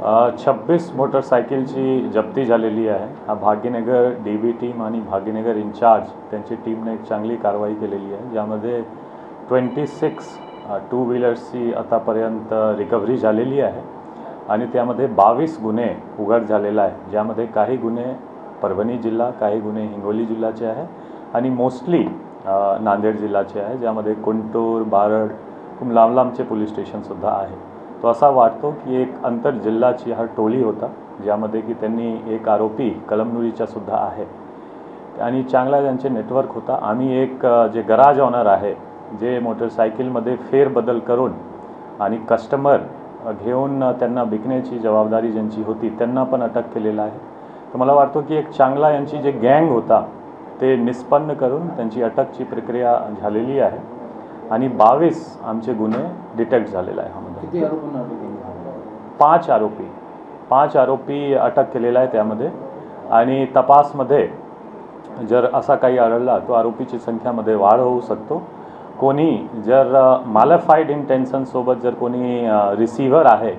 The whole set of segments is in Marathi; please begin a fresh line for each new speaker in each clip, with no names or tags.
छब्बीस मोटरसायकलची जप्ती झालेली आहे. हा भाग्यनगर डी बी टीम आणि भाग्यनगर इन्चार्ज त्यांची टीमने एक चांगली कारवाई केलेली आहे. ज्यामध्ये ट्वेंटी सिक्स टू व्हीलर्सची आतापर्यंत रिकव्हरी झालेली आहे आणि त्यामध्ये बावीस गुन्हे उघड झालेला आहे. ज्यामध्ये काही गुन्हे परभणी जिल्हा काही गुन्हे हिंगोली जिल्ह्याचे आहे आणि मोस्टली नांदेड जिल्ह्याचे आहे. ज्यामध्ये कुंटूर बारड खूप लांब लांबचे पोलीस स्टेशनसुद्धा आहे. तो असा वाटतो की एक अंतर जिल्हाची हा टोली होता ज्यामध्ये की त्यांनी एक आरोपी कलमनुरीचा सुद्धा आहे. आणि चांगला त्यांचे नेटवर्क होता. आम्ही एक जे गराज ऑनर आहे जे मोटरसायकलमध्ये फेरबदल करून आणि कस्टमर घेऊन त्यांना विकण्याची जबाबदारी ज्यांची होती त्यांना पण अटक केलेला आहे. तर मला वाटतो की एक चांगला यांची जे गँग होता ते निष्पन्न करून त्यांची अटकची प्रक्रिया झालेली आहे. आणि बावीस आमचे गुन्हे डिटेक्ट झालेला आहे ह्यामध्ये पाच आरोपी पाच आरोपी अटक केलेला आहे त्यामध्ये. आणि तपासमध्ये जर असा काही आढळला तो आरोपीची संख्यामध्ये वाढ होऊ शकतो. कोणी जर मालफाईड इंटेन्शनसोबत जर कोणी रिसिव्हर आहे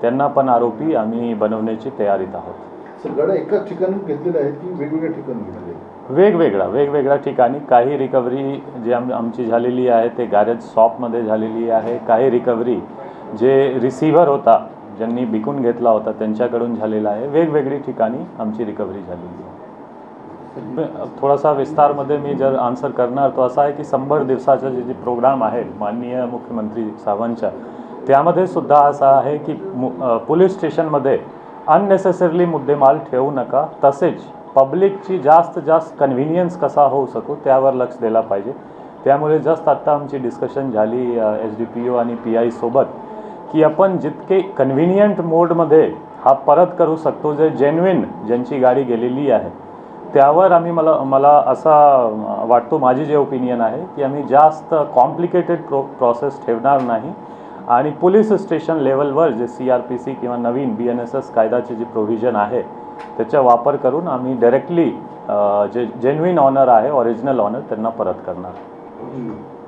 त्यांना पण आरोपी आम्ही बनवण्याची तयारीत आहोत.
सर गाड्या एकाच ठिकाणी घेतलेल्या आहेत की वेगवेगळ्या ठिकाणी घेतलेल्या आहेत?
वेगवेगळा वेगवेगळ्या ठिकाणी. काही रिकव्हरी जी आम आमची झालेली आहे ते गॅरेज शॉपमध्ये झालेली आहे. काही रिकव्हरी जे रिसिव्हर होता ज्यांनी विकून घेतला होता त्यांच्याकडून झालेला आहे. वेगवेगळी ठिकाणी आमची रिकव्हरी झालेली आहे. थोडासा विस्तारमध्ये मी जर आन्सर करणार तो असा आहे की शंभर दिवसाचा जे जे प्रोग्राम आहे माननीय मुख्यमंत्री साहेबांच्या त्यामध्ये सुद्धा असा आहे की मु पोलीस स्टेशनमध्ये अननेसेसरली मुद्देमाल ठेवू नका. तसेच पब्लिकची जास्त जास्त कन्व्हिनियन्स कसा होऊ शकू त्यावर लक्ष दिला पाहिजे. त्यामुळे जस्ट आत्ता आमची डिस्कशन झाली एस डी पी ओ आणि पी आयसोबत की आपण जितके कन्व्हिनियंट मोडमध्ये हा परत करू शकतो जे जेन्युइन ज्यांची गाडी गेलेली आहे त्यावर आम्ही मला मला असा वाटतो माझी जे ओपिनियन आहे की आम्ही जास्त कॉम्प्लिकेटेड प्रो प्रोसेस ठेवणार नाही. आणि पोलीस स्टेशन लेवलवर जे सी आर पी सी किंवा नवीन बी एन एस एस कायद्याचे जे प्रोव्हिजन आहे त्याचा वापर करून आम्ही डायरेक्टली जे जेन्युइन ऑनर आहे ओरिजिनल ऑनर त्यांना परत करणार.